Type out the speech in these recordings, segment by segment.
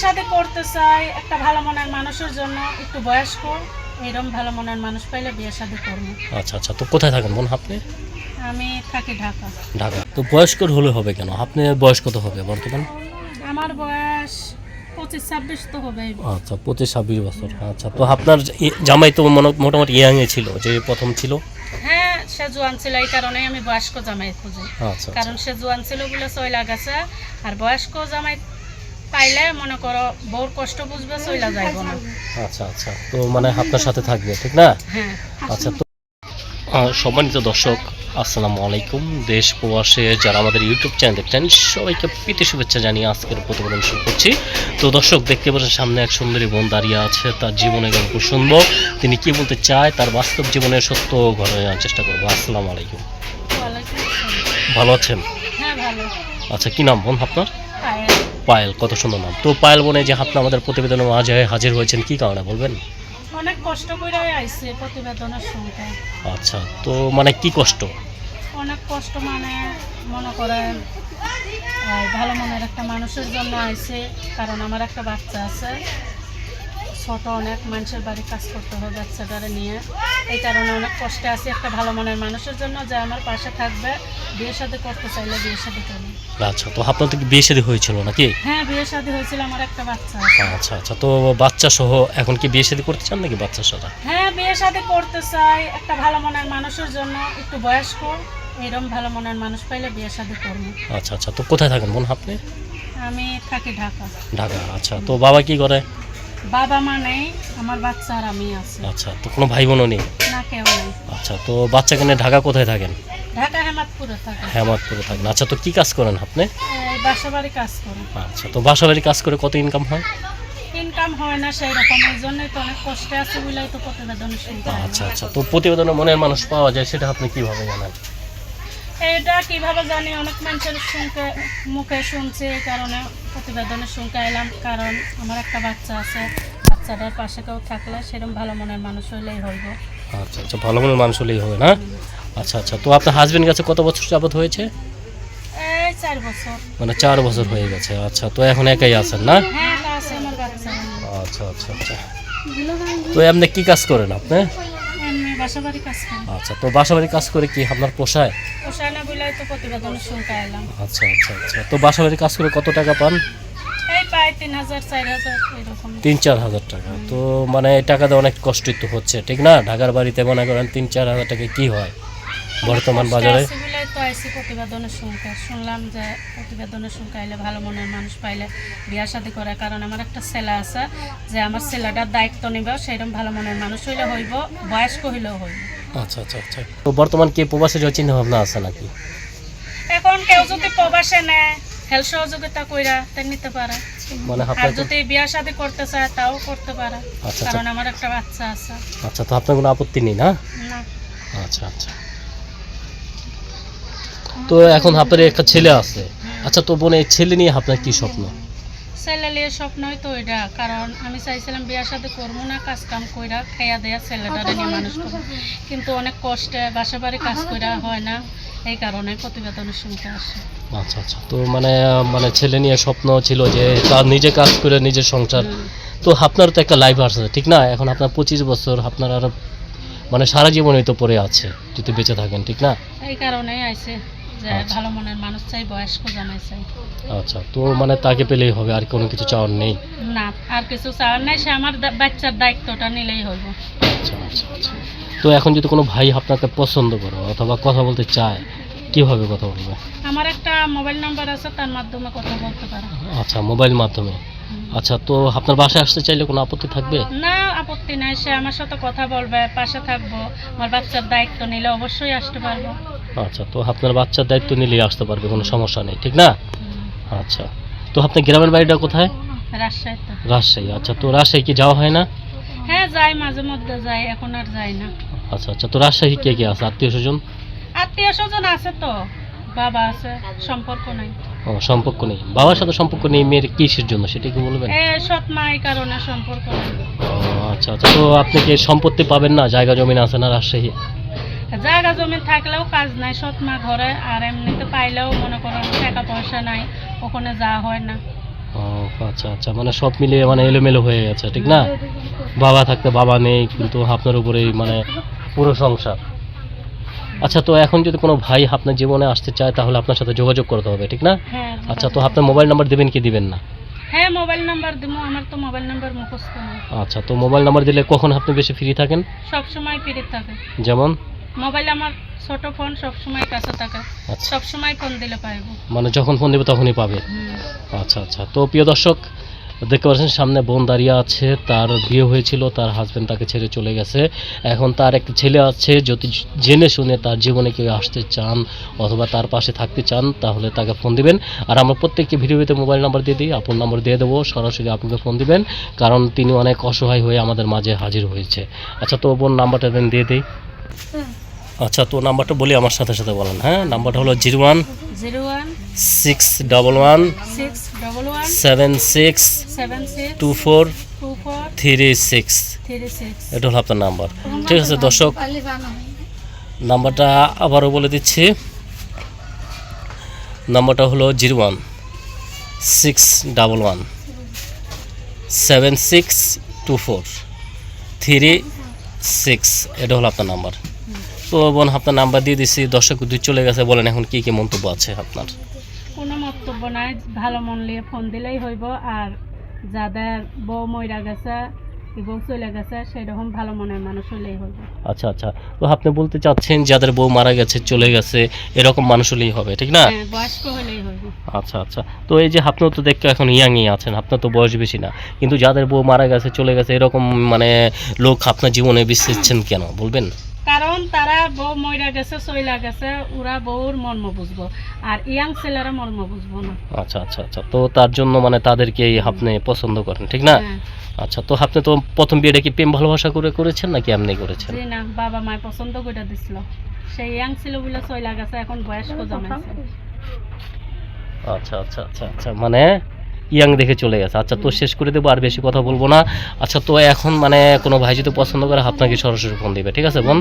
শাদী করতে চাই একটা ভালো মনের মানুষের জন্য একটু বয়স্ক এরকম ভালো মনের মানুষ পাইলে বিয়ে শাদী করব। আচ্ছা আচ্ছা তো কোথায় থাকেন বোন আপনি? আমি থাকি ঢাকা। ঢাকা। তো বয়স্কর হলে হবে কেন? আপনি বয়স কত হবে বর্তমান? আমার বয়স পঁচিশ ছাব্বিশ তো হবে আচ্ছা পঁচিশ ছাব্বিশ বছর। আচ্ছা তো আপনার জামাই তো মনে- মোটামুটি ইয়াংয়ে ছিল যে প্রথম ছিল? হ্যাঁ সে জোয়ান ছিল এই কারণেই আমি বয়স্ক জামাই খুঁজি। আচ্ছা। কারণ সে জোয়ান ছিল বলে চইলা গেছে আর বয়স্ক জামাই পাইলে মনে করো বউর কষ্ট বুঝবে চইলা যাইব না। আচ্ছা আচ্ছা। তো মানে আপনার সাথে থাকবে ঠিক না? হ্যাঁ। আচ্ছা তো সম্মানিত দর্শক আসসালামু আলাইকুম। দেশ প্রবাসে যারা আমাদের ইউটিউব চ্যানেল দেখছেন সবাইকে প্রীতি শুভেচ্ছা জানিয়ে আজকের প্রতিবেদন শুরু করছি। তো দর্শক দেখতে পাচ্ছেন সামনে এক সুন্দরী বোন দাঁড়িয়ে আছে তার জীবনের গল্প শুনব। তিনি কি বলতে চায় তার বাস্তব জীবনের সত্য ঘটনা জানার চেষ্টা করব। আসসালামু আলাইকুম। ভালো আছেন? হ্যাঁ আচ্ছা কি নাম বোন আপনার? পায়েল। কত সুন্দর নাম। তো পায়েল বনে যে আপনি আমাদের প্রতিবেদনে মাঝে হাজির হয়েছেন কি কারণে বলবেন? অনেক কষ্ট করে আইছে প্রতিবেদনের সঙ্গে। আচ্ছা তো মানে কি কষ্ট? অনেক কষ্ট মানে মনে করেন ভালো মনের একটা মানুষের জন্য আইছে কারণ আমার একটা বাচ্চা আছে। ছোট অনেক মানুষের বাড়ি কাজ করতে হবে বাচ্চাটারে নিয়ে। এই কারণে অনেক কষ্টে আছি একটা ভালো মনের মানুষের জন্য যে আমার পাশে থাকবে বিয়ে শাদী করতে চাইলে বিয়ে শাদী করবে আচ্ছা তো আপনার তো কি বিয়ে শাদী হয়েছিল নাকি? হ্যাঁ বিয়ে শাদী হয়েছিল আমার একটা বাচ্চা আচ্ছা আচ্ছা তো বাচ্চা সহ এখন কি বিয়ে শাদী করতে চান নাকি বাচ্চা সহ? হ্যাঁ বিয়ে শাদী করতে চাই একটা ভালো মনের মানুষের জন্য একটু বয়স্ক এরকম ভালো মনের মানুষ পাইলে বিয়ে শাদী করব। আচ্ছা আচ্ছা তো কোথায় থাকেন বোন আপনি? আমি থাকি ঢাকা। ঢাকা আচ্ছা তো বাবা কি করে? বাবা মা নেই আমার বাচ্চা আর আমি আছি। আচ্ছা তো কোনো ভাই বোনও নেই? না কেউ নেই। আচ্ছা তো বাচ্চাকে নিয়ে ঢাকা কোথায় থাকেন? ঢাকা হেমাতপুরে থাকে হেমাদপুরে থাকেন। আচ্ছা তো কি কাজ করেন আপনি? এই বাসা বাড়ি কাজ করে। আচ্ছা তো বাসা বাড়ি কাজ করে কত ইনকাম হয়? ইনকাম হয় না সেই রকম এই জন্যই তো অনেক কষ্টে আছে বলেই তো প্রতিবেদন শুনতে আচ্ছা আচ্ছা তো প্রতিবেদনে মনের মানুষ পাওয়া যায় সেটা আপনি কীভাবে জানেন? এটা কীভাবে জানি অনেক মানুষের শুনকে মুখে শুনছি এই কারণে প্রতিবেদনে শুনতে এলাম। কারণ আমার একটা বাচ্চা আছে বাচ্চাটার পাশে কেউ থাকলে সেরকম ভালো মনের মানুষ হইলেই হইব। আচ্ছা আচ্ছা ভালো মনের মানুষ হলেই হবে না? আচ্ছা আচ্ছা তো আপনার হাজবেন্ড কাছে কত বছর যাবত হয়েছে? এই চার বছর। মানে চার বছর হয়ে গেছে আচ্ছা তো এখন একাই আছেন না? হ্যাঁ আছে আমার বাচ্চা। আচ্ছা আচ্ছা আচ্ছা। তো আপনি কি কাজ করেন আপনি? এমনি বাসা কাজ করি। আচ্ছা তো বাসাবাড়ি কাজ করে কি আপনার পোষায়? পোষায় না বলে তো এলাম। আচ্ছা আচ্ছা আচ্ছা। তো বাসাবাড়ি কাজ করে কত টাকা পান? এই তিন হাজার চার হাজার এরকম। তিন চার হাজার টাকা। তো মানে এই টাকাতে অনেক কষ্টই তো হচ্ছে ঠিক না? ঢাকার বাড়িতে মনে করেন তিন চার হাজার টাকা কি হয়? বর্তমান বাজারে? প্রতিবেদনের শুনলাম যে প্রতিবেদনের শুনতে আইলে ভালো মনের মানুষ পাইলে বিয়া শাদি করে। কারণ আমার একটা ছেলে আছে যে আমার ছেলেটার দায়িত্ব নিব সেইরকম ভালো মনের মানুষ হইলে হইব বয়স্ক হইলেও হইব। আচ্ছা আচ্ছা আচ্ছা। তো বর্তমান কি প্রবাসী যাওয়ার চিন্তা ভাবনা আছে নাকি? এখন কেউ যদি প্রবাসে নেয় হেল্প সহযোগিতা কইরা তা নিতে পারে। মানে আর যদি বিয়া শাদি করতে চায় তাও করতে পারে। আচ্ছা, কারণ আমার একটা বাচ্চা আছে। আচ্ছা তো আপনার কোনো আপত্তি নেই না? না। আচ্ছা আচ্ছা। তো এখন আপনার একটা ছেলে আছে। আচ্ছা তো বোন এই ছেলে নিয়ে আপনার কি স্বপ্ন? ছেলে স্বপ্নই তো এটা কারণ আমি চাইছিলাম বিয়ার সাথে করব না কাজ কাম কইরা খাইয়া দেয়া ছেলেটারে নিয়ে মানুষ করব। কিন্তু অনেক কষ্টে বাসা বাড়ি কাজ কইরা হয় না এই কারণে প্রতিবেদনের শুনতে আসে। আচ্ছা আচ্ছা। তো মানে মানে ছেলে নিয়ে স্বপ্ন ছিল যে তার নিজে কাজ করে নিজের সংসার। তো আপনার তো একটা লাইফ আছে ঠিক না? এখন আপনার পঁচিশ বছর আপনার আর মানে সারা জীবনই তো পড়ে আছে যদি বেঁচে থাকেন ঠিক না? এই কারণে আইছে। যে আচ্ছা। ভালো মনের মানুষ চাই বয়স্ক জামাই চাই। আচ্ছা তো মানে তাকে পেলেই হবে আর কোনো কিছু চাওয়ার নেই? না আর কিছু চাওয়ার নাই সে আমার দা- বাচ্চার দায়িত্বটা নিলেই হইব। আচ্ছা আচ্ছা আচ্ছা। তো এখন যদি কোনো ভাই আপনাকে পছন্দ করে অথবা কথা বলতে চায় কীভাবে কথা বলবে? আমার একটা মোবাইল নাম্বার আছে তার মাধ্যমে কথা বলতে পারে। আচ্ছা মোবাইল মাধ্যমে। আচ্ছা তো আপনার বাসায় আসতে চাইলে কোনো আপত্তি থাকবে? না আপত্তি নাই সে আমার সাথে কথা বলবে পাশে থাকব আমার বাচ্চার দায়িত্ব নিলে অবশ্যই আসতে পারব। আচ্ছা তো আপনার বাচ্চার দায়িত্ব নিলেই আসতে পারবে কোনো সমস্যা নেই ঠিক না? আচ্ছা তো আপনার গ্রামের বাড়িটা কোথায়? রাজশাহী আচ্ছা তো রাজশাহী কি যাওয়া হয় না? হ্যাঁ যাই মাঝে মধ্যে যাই এখন আর যাই না। আচ্ছা আচ্ছা তো রাজশাহী কে কে আছে? আত্মীয় স্বজন? আত্মীয় স্বজন আছে তো বাবা আছে সম্পর্ক নাই। ও সম্পর্ক নেই। বাবার সাথে সম্পর্ক নেই মেয়ের কিসের জন্য সেটা কি বলবেন? সৎ মা এই কারণে সম্পর্ক নাই। ও আচ্ছা আচ্ছা তো আপনি কি সম্পত্তি পাবেন না? জায়গা জমিন আছে না রাজশাহী? জায়গা জমি থাকলেও কাজ নাই সৎ মা ঘরে আর এমনিতে পাইলেও মনে করেন টাকা পয়সা নাই ওখানে যাওয়া হয় না। ও আচ্ছা আচ্ছা মানে সব মিলিয়ে মানে এলোমেলো হয়ে গেছে ঠিক না? বাবা থাকতে বাবা নেই কিন্তু আপনার উপরেই মানে পুরো সংসার। আচ্ছা তো এখন যদি কোনো ভাই আপনার জীবনে আসতে চায় তাহলে আপনার সাথে যোগাযোগ করতে হবে ঠিক না? হ্যাঁ আচ্ছা তো আপনার মোবাইল নাম্বার দেবেন কি দিবেন না? হ্যাঁ মোবাইল নাম্বার দিব আমার তো মোবাইল নাম্বার মুখস্থ নেই। আচ্ছা তো মোবাইল নাম্বার দিলে কখন আপনি বেশি ফ্রি থাকেন? সব সময় ফ্রি থাকে। যেমন? মোবাইল আমার ছোট ফোন সব সময় কাছে থাকে। আচ্ছা। সব সময় ফোন দিলে পাইবো। মানে যখন ফোন দেবে তখনই পাবে? আচ্ছা আচ্ছা। তো প্রিয় দর্শক দেখতে পাচ্ছেন সামনে বোন দাঁড়িয়ে আছে। তার বিয়ে হয়েছিল তার হাজব্যান্ড তাকে ছেড়ে চলে গেছে। এখন তার একটা ছেলে আছে যদি জেনে শুনে তার জীবনে কেউ আসতে চান অথবা তার পাশে থাকতে চান তাহলে তাকে ফোন দিবেন। আর আমরা প্রত্যেককে ভিডিওতে মোবাইল নাম্বার দিয়ে দিই আপন নাম্বার দিয়ে দেবো। সরাসরি আপনাকে ফোন দিবেন কারণ তিনি অনেক অসহায় হয়ে আমাদের মাঝে হাজির হয়েছে। আচ্ছা তো বোন নাম্বারটা দেন দিয়ে দিই। আচ্ছা তো নাম্বারটা বলি আমার সাথে সাথে বলেন হ্যাঁ? নাম্বারটা হলো zero one zero one six double one six double one seven six seven six two four two four three six. Three six. এটা হলো আপনার নাম্বার। ঠিক আছে দর্শক নাম্বারটা আবারও বলে দিচ্ছি। নাম্বারটা হলো zero one six double one seven six two four three six এটা হলো আপনার নাম্বার তো বোন, আপনার নাম্বার দিয়ে দিছি, দর্শক দুই চলে গেছে, বলেন এখন কি কি মন্তব্য আছে আপনার? কোনো মন্তব্য নাই, ভালো মন নিয়ে ফোন দিলেই হইব, আর যাদের বউ মইরা গেছে বউ চলে গেছে সেরকম ভালো মনের মানুষ হইলেই হইব আচ্ছা আচ্ছা। তো আপনি বলতে চাচ্ছেন যাদের বউ মারা গেছে চলে গেছে এরকম মানুষ হলেই হবে ঠিক না? হ্যাঁ বয়স্ক হলেই হইব আচ্ছা আচ্ছা। তো এই যে আপনিও তো দেখতে এখন ইয়াংই আছেন আপনার তো বয়স বেশি না। কিন্তু যাদের বউ মারা গেছে চলে গেছে এরকম মানে লোক আপনার জীবনে বিসছেন কেন বলবেন? কারণ তারা বউ মইরা গেছে চইলা গেছে ওরা বউর মর্ম বুঝব। আর ইয়াং ছেলেরা মর্ম বুঝব না। আচ্ছা আচ্ছা আচ্ছা। তো তার জন্য মানে তাদেরকেই আপনি পছন্দ করেন ঠিক না? হ্যাঁ। আচ্ছা তো আপনি তো প্রথম বিয়েটা কি প্রেম ভালোবাসা করে করেছেন নাকি এমনি করেছেন? জি না বাবা মায় পছন্দ করে দিছিল। সেই ইয়াং ছিল বলে চইলা গেছে এখন বয়স্ক জমাইছে। আচ্ছা আচ্ছা আচ্ছা আচ্ছা মানে ইয়াং দেখে চলে গেছে। আচ্ছা তো শেষ করে দেবো আর বেশি কথা বলব না। আচ্ছা তো এখন মানে কোনো ভাই যদি পছন্দ করে আপনাকে সরাসরি ফোন দিবে ঠিক আছে বোন?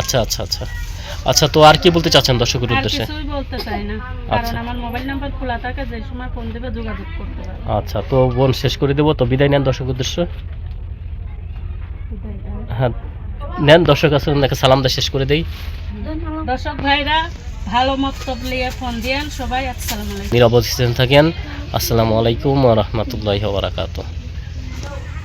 আচ্ছা আচ্ছা আচ্ছা। আচ্ছা তো আর কি বলতে চাচ্ছেন দর্শকের উদ্দেশ্যে? কিছুই বলতে চাই না। কারণ আচ্ছা। আমার মোবাইল নাম্বার খোলা থাকে যে সময় ফোন দেবে যোগাযোগ করতে পারে আচ্ছা তো বোন শেষ করে দেবো। তো বিদায় নেন দর্শক উদ্দেশ্যে। হ্যাঁ নেন দর্শক সালাম শেষ করে দেই। দর্শক ভাইরা ভালো নিয়ে ফোন দিয়েন সবাই। আসসালামু আলাইকুম। নিরাপদ থাকেন। আসসালামু আলাইকুম রহমতুল্লাহ বারাকাত